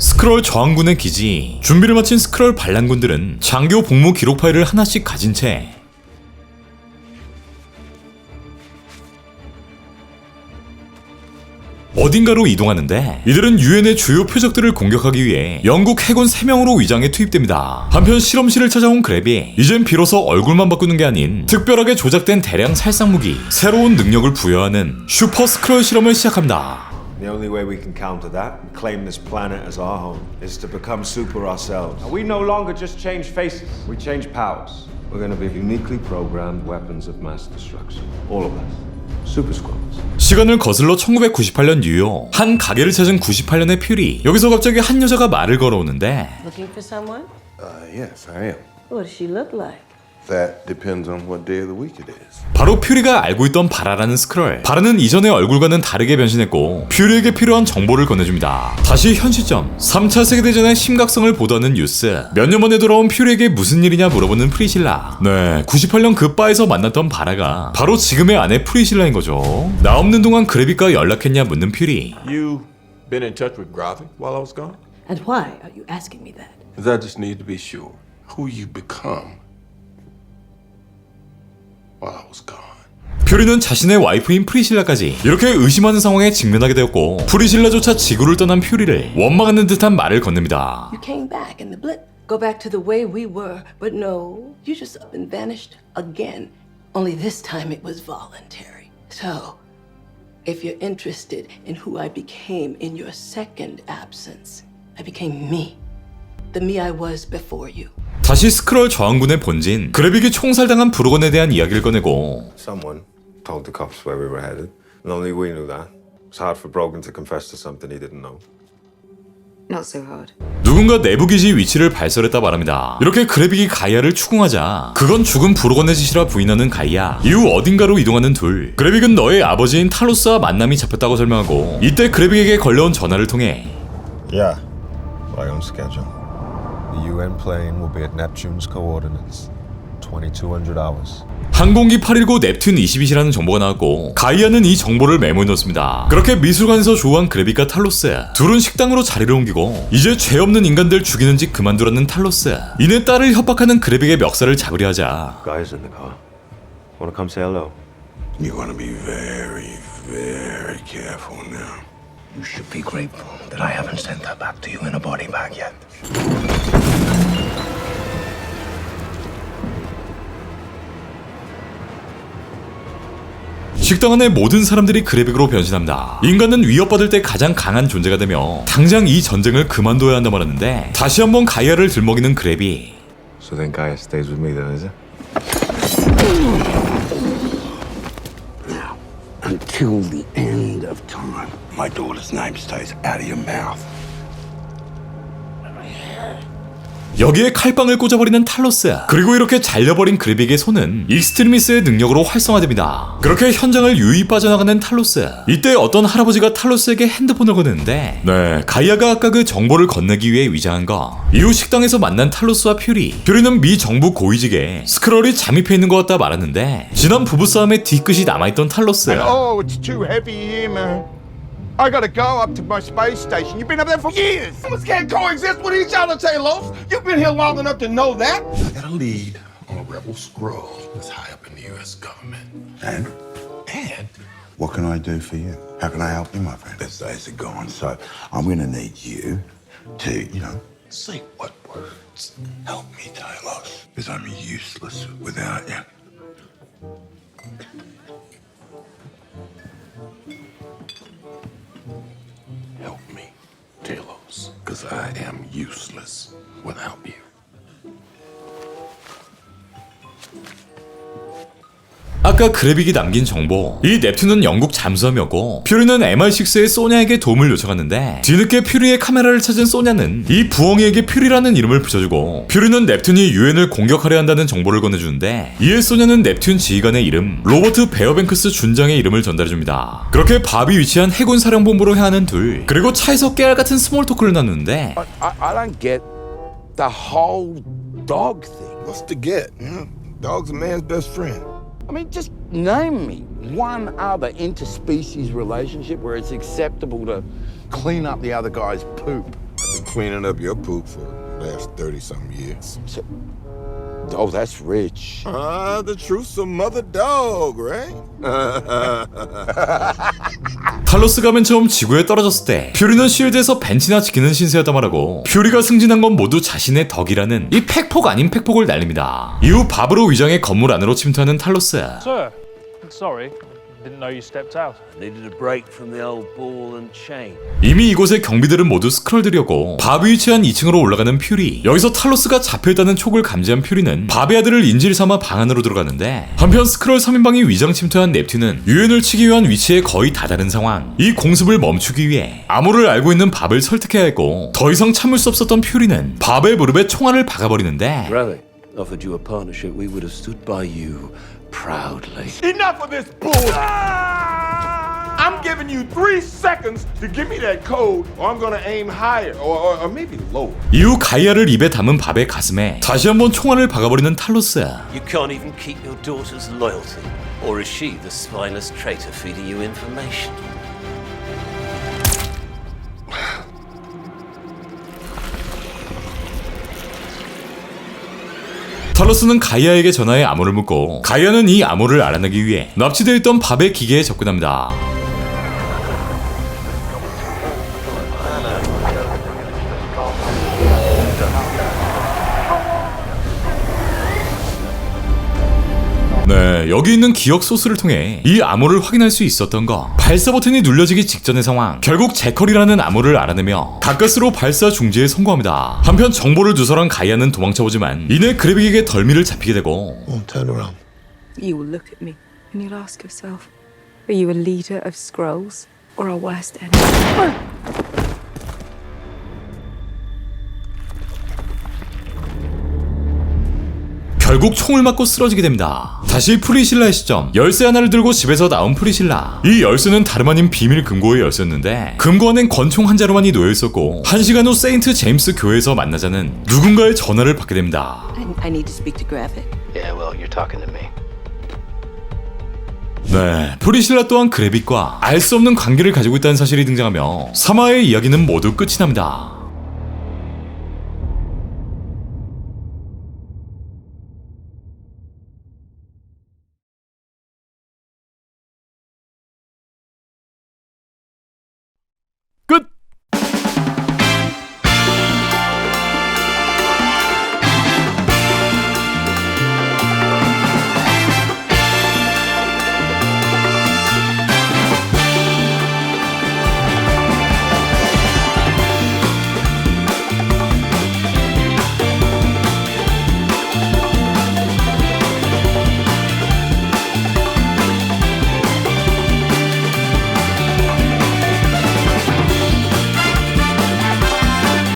스크롤 저항군의 기지 준비를 마친 스크롤 반란군들은 장교 복무 기록 파일을 하나씩 가진 채 어딘가로 이동하는데 이들은 유엔의 주요 표적들을 공격하기 위해 영국 해군 3명으로 위장해 투입됩니다. 한편 실험실을 찾아온 그랩이 이젠 비로소 얼굴만 바꾸는 게 아닌 특별하게 조작된 대량 살상 무기, 새로운 능력을 부여하는 슈퍼 스크롤 실험을 시작합니다. The only way we can counter that and claim this planet as our home is to become super ourselves. And we no longer just change faces, we change powers. We're going to be uniquely programmed weapons of mass destruction. All of us. Super squads. 시간을 거슬러 1998년 뉴욕 한 가게를 찾은 98년의 퓨리 여기서 갑자기 한 여자가 말을 걸어오는데 Looking for someone? Uh, yes, I am. What does she look like? That depends on what day of the week it is. 바로 퓨리가 알고 있던 바라라는 스크롤. 바라는 이전의 얼굴과는 다르게 변신했고 퓨리에게 필요한 정보를 건네줍니다. 다시 현 시점. 3차 세계대전의 심각성을 보도하는 뉴스. 몇 년 만에 돌아온 퓨리에게 무슨 일이냐 물어보는 프리실라. 네 98년 그 바에서 만났던 바라가 바로 지금의 아내 프리실라인 거죠. 나 없는 동안 그래비과 연락했냐 묻는 퓨리. You been in touch with Gravi while I was gone? And why are you asking me that? Because I just need to be sure who you become while I was gone. 퓨리는 자신의 와이프인 프리실라까지 이렇게 의심하는 상황에 직면하게 되었고 프리실라조차 지구를 떠난 퓨리를 원망하는 듯한 말을 건넵니다 You came back in the blip. Go back to the way we were, but no, you just up and vanished again. Only this time it was voluntary. So, if you're interested in who I became in your second absence, I became me. The me I was before you. 다시 스크롤 저항군의 본진 그래빅이 총살당한 브로건에 대한 이야기를 꺼내고 Someone told the cops where we were headed, and only we knew that. It's hard for Brogan to confess to something he didn't know. Not so hard. 누군가 내부 기지 위치를 발설했다 말합니다. 이렇게 그래빅이 가이아를 추궁하자 그건 죽은 브로건의 짓이라 부인하는 가이아 이후 어딘가로 이동하는 둘 그래빅은 너의 아버지인 탈로스와 만남이 잡혔다고 설명하고 이때 그래빅에게 걸려온 전화를 통해 Yeah, by on schedule. The UN plane will be at Neptune's coordinates. 2200 hours. 항공기 819 넵튠 22이라는 정보가 나왔고 가이아는 이 정보를 메모해 놓습니다. 그렇게 미술관에서 조우한 그래빅과 탈로스 둘은 식당으로 자리를 옮기고 이제 죄 없는 인간들 죽이는 짓 그만두라는 탈로스 이내 딸을 협박하는 그래빅의 멱살을 잡으려 하자 Guys in the car. Want to come say hello? You want to be very, very careful now. You should be grateful that I haven't sent her back to you in a body bag yet. 식당 안의 모든 사람들이 그래빅으로 변신합니다. 인간은 위협받을 때 가장 강한 존재가 되며 당장 이 전쟁을 그만둬야 한다 말하는데 다시 한번 가이아를 들먹이는 그래비 So then Gaia stays with me then, is it? Until the end of time, my daughter's name stays out of your mouth. 여기에 칼빵을 꽂아버리는 탈로스 그리고 이렇게 잘려버린 그래빅의 손은 익스트리미스의 능력으로 활성화됩니다. 그렇게 현장을 유유히 빠져나가는 탈로스 이때 어떤 할아버지가 탈로스에게 핸드폰을 거는데 네. 가이아가 아까 그 정보를 건네기 위해 위장한 거. 이후 식당에서 만난 탈로스와 퓨리. 퓨리는 미 정부 고위직에 스크롤이 잠입해 있는 것 같다 말았는데 지난 부부싸움에 뒤끝이 남아있던 탈로스 I gotta go up to my space station. You've been up there for years. Humans can't coexist with each other, Talos. You've been here long enough to know that. I got a lead on a rebel scroll that's high up in the U.S. government. And And what can I do for you? How can I help you, my friend? Best days are gone, so I'm gonna need you to, you know, say what words? Help me, Talos. because I'm useless without you. Because I am useless without you. 아까 그래빅이 남긴 정보 이 넵튠은 영국 잠수함이었고 퓨리는 MI6의 소냐에게 도움을 요청했는데 뒤늦게 퓨리의 카메라를 찾은 소냐는 이 부엉이에게 퓨리라는 이름을 붙여주고 퓨리는 넵튠이 유엔을 공격하려 한다는 정보를 건네주는데 이에 소냐는 넵튠 지휘관의 이름 로버트 베어뱅크스 준장의 이름을 전달해줍니다 그렇게 밥이 위치한 해군 사령본부로 향하는 둘 그리고 차에서 깨알 같은 스몰 토크를 나누는데 I, I, I don't get the whole dog thing. What's to get? Know, dog's a man's best friend. I mean, just name me one other interspecies relationship where it's acceptable to clean up the other guy's poop. I've been cleaning up your poop for the last 30 something years. Oh, that's rich. Ah, the truth's a mother dog, right? 탈로스가 맨 처음 지구에 떨어졌을 때 퓨리는 쉴드에서 벤치나 지키는 신세였단 말하고 퓨리가 승진한 건 모두 자신의 덕이라는 이 팩폭 아닌 팩폭을 날립니다. 이후 밥으로 위장해 건물 안으로 침투하는 탈로스. Sir, sorry. Didn't know you stepped out. Needed a break from the old ball and chain. 이미 이곳의 경비들은 모두 스크롤들이었고 밥 위에 취한 2층으로 올라가는 퓨리 여기서 탈로스가 잡혀있다는 촉을 감지한 퓨리는 밥의 아들을 인질 삼아 방 안으로 들어가는데 한편 스크롤 3인방이 위장 침투한 넵튠은 유엔을 치기 위한 위치에 거의 다다른 상황 이 공습을 멈추기 위해 암호를 알고 있는 밥을 설득해야 했고 더 이상 참을 수 없었던 퓨리는 밥의 무릎에 총알을 박아버리는데 Gravik offered you a partnership. We would have stood by you proudly. Enough of this bull. I'm giving you three seconds to give me that code, or I'm gonna aim higher, or, or, or maybe lower. 이후 가이아를 입에 담은 밥의 가슴에 다시 한번 총알을 박아버리는 탈로스 You can't even keep your daughter's loyalty. Or is she the spineless traitor feeding you information? 탈로스는 가이아에게 전화해 암호를 묻고 가이아는 이 암호를 알아내기 위해 납치되어 있던 밥의 기계에 접근합니다. 여기 있는 기억 소스를 통해 이 암호를 확인할 수 있었던 거. 발사 버튼이 눌려지기 직전의 상황. 결국 제컬이라는 암호를 알아내며 가까스로 발사 중지에 성공합니다. 한편 정보를 누설한 가이아는 도망쳐보지만 이내 그래빅에게 덜미를 잡히게 되고 turn around. You will look at me and you'll ask yourself, are you a leader of scrolls or a worst enemy? 결국 총을 맞고 쓰러지게 됩니다. 다시 프리실라의 시점. 열쇠 하나를 들고 집에서 나온 프리실라. 이 열쇠는 다름 아닌 비밀 금고의 열쇠였는데 금고 안엔 권총 한 자루만이 놓여 있었고 한 시간 후 세인트 제임스 교회에서 만나자는 누군가의 전화를 받게 됩니다. I, need to speak to Gravik. Yeah, well, you're talking to me. 네, 프리실라 또한 그래빅과 알 수 없는 관계를 가지고 있다는 사실이 등장하며 3화의 이야기는 모두 끝이 납니다.